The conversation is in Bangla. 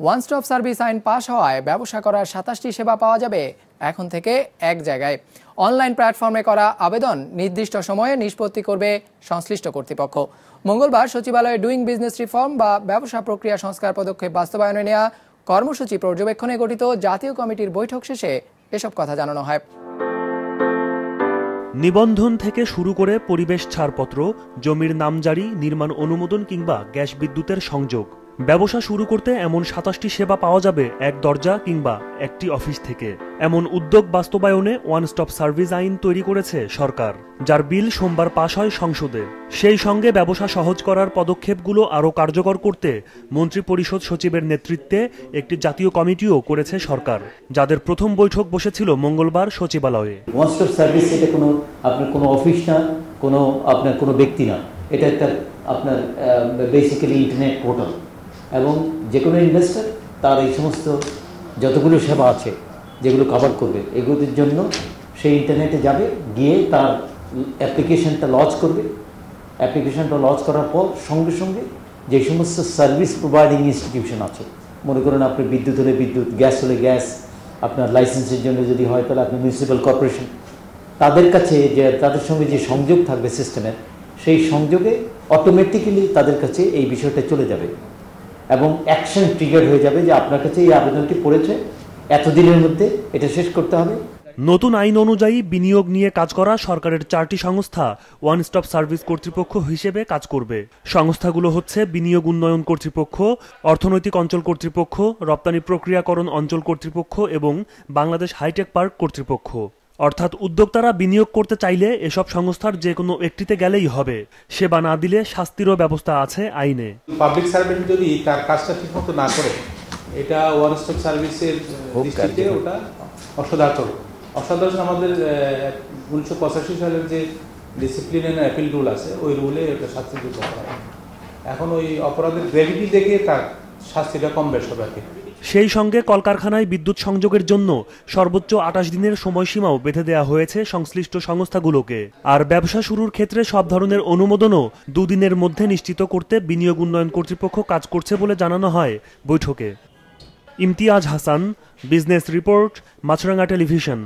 ওয়ান স্টপ সার্ভিস আইন পাশ হওয়ায় ব্যবসা করার সাতাশটি সেবা পাওয়া যাবে এখন থেকে এক জায়গায়। অনলাইন প্ল্যাটফর্মে করা আবেদন নির্দিষ্ট সময়ে নিষ্পত্তি করবে সংশ্লিষ্ট কর্তৃপক্ষ। মঙ্গলবার সচিবালয়ে ডুইং বিজনেস রিফর্ম বা ব্যবসা প্রক্রিয়া সংস্কার পদক্ষেপ বাস্তবায়নে নেওয়া কর্মসূচি পর্যবেক্ষণে গঠিত জাতীয় কমিটির বৈঠক শেষে এসব কথা জানানো হয়। নিবন্ধন থেকে শুরু করে পরিবেশ ছাড়পত্র, জমির নামজারি, নির্মাণ অনুমোদন কিংবা গ্যাস বিদ্যুতের সংযোগ। ব্যবসা শুরু করতে এমন সাতাশটি সেবা পাওয়া যাবে, এক দরজা কিংবা একটি অফিস থেকে। এমন উদ্যোগ বাস্তবায়নে ওয়ান স্টপ সার্ভিস আইন তৈরি করেছে সরকার, যার বিল সোমবার পাশ হয় সংসদে। সেই সঙ্গে ব্যবসা সহজ করার পদক্ষেপগুলো আরও কার্যকর করতে মন্ত্রিপরিষদ সচিবের নেতৃত্বে একটি জাতীয় কমিটিও করেছে সরকার, যাদের প্রথম বৈঠক বসেছিল মঙ্গলবার সচিবালয়ে। ওয়ান স্টপ সার্ভিস এটা কোনো আপনার কোনো অফিস না, কোনো আপনার কোনো ব্যক্তি না। এটা একটা আপনার বেসিক্যালি ইন্টারনেট পোর্টাল এবং যে কোনো ইনভেস্টার তার এই সমস্ত যতগুলো সেবা আছে, যেগুলো কভার করবে, এগুলোর জন্য সেই ইন্টারনেটে যাবে, গিয়ে তার অ্যাপ্লিকেশনটা লঞ্চ করবে। অ্যাপ্লিকেশনটা লঞ্চ করার পর সঙ্গে সঙ্গে যে সমস্ত সার্ভিস প্রোভাইডিং ইনস্টিটিউশন আছে, মনে করেন আপনি বিদ্যুৎ হলে বিদ্যুৎ গ্যাস হলে গ্যাস আপনার লাইসেন্সের জন্য যদি হয় তাহলে আপনি মিউনিসিপ্যাল কর্পোরেশন তাদের কাছে যে, তাদের সঙ্গে যে সংযোগ থাকবে সিস্টেমের সেই সংযোগে অটোমেটিক্যালি তাদের কাছে এই বিষয়টা চলে যাবে। এবং অ্যাকশন ট্রিগার হয়ে যাবে যে আপনার কাছে এই আবেদনটি পড়েছে। এতদিনের মধ্যে এটা শেষ করতে হবে। নতুন আইন অনুযায়ী বিনিয়োগ নিয়ে কাজ করা সরকারের চারটি সংস্থা ওয়ান স্টপ সার্ভিস কর্তৃপক্ষ হিসেবে কাজ করবে। সংস্থাগুলো হচ্ছে বিনিয়োগ উন্নয়ন কর্তৃপক্ষ, অর্থনৈতিক অঞ্চল কর্তৃপক্ষ, রপ্তানি প্রক্রিয়াকরণ অঞ্চল কর্তৃপক্ষ এবং বাংলাদেশ হাইটেক পার্ক কর্তৃপক্ষ। অর্থাৎ উদ্যোক্তারা বিনিয়োগ করতে চাইলে এসব সংস্থার যে কোনো একটিতে গেলেই হবে। সেবা না দিলে শাস্তিরও ব্যবস্থা আছে আইনে। পাবলিক সার্ভেন্ট যদি তার কাজটা ঠিকমতো না করে এটা ওয়ান স্টপ সার্ভিসের দৃষ্টিতে ওটা অসদাচরণ অসদাচরণ আমাদের উনিশশো পঁচাশি সালের যে ডিসিপ্লিন অ্যান্ড অ্যাপিল রুল আছে ওই রুলে এটা শাস্তি যোগ্য করা হয়। এখন ওই অপরাধের গ্রেভিটি দেখে তার শাস্তিটা কম বেশ হবে আর কি। সেই সঙ্গে কলকারখানায় বিদ্যুৎ সংযোগের জন্য সর্বোচ্চ আটাশ দিনের সময়সীমাও বেঁধে দেওয়া হয়েছে সংশ্লিষ্ট সংস্থাগুলোকে। আর ব্যবসা শুরুর ক্ষেত্রে সব ধরনের অনুমোদনও দুদিনের মধ্যে নিশ্চিত করতে বিনিয়োগ উন্নয়ন কর্তৃপক্ষ কাজ করছে বলে জানানো হয় বৈঠকে। Imtiaz Hasan, business report Maasranga television.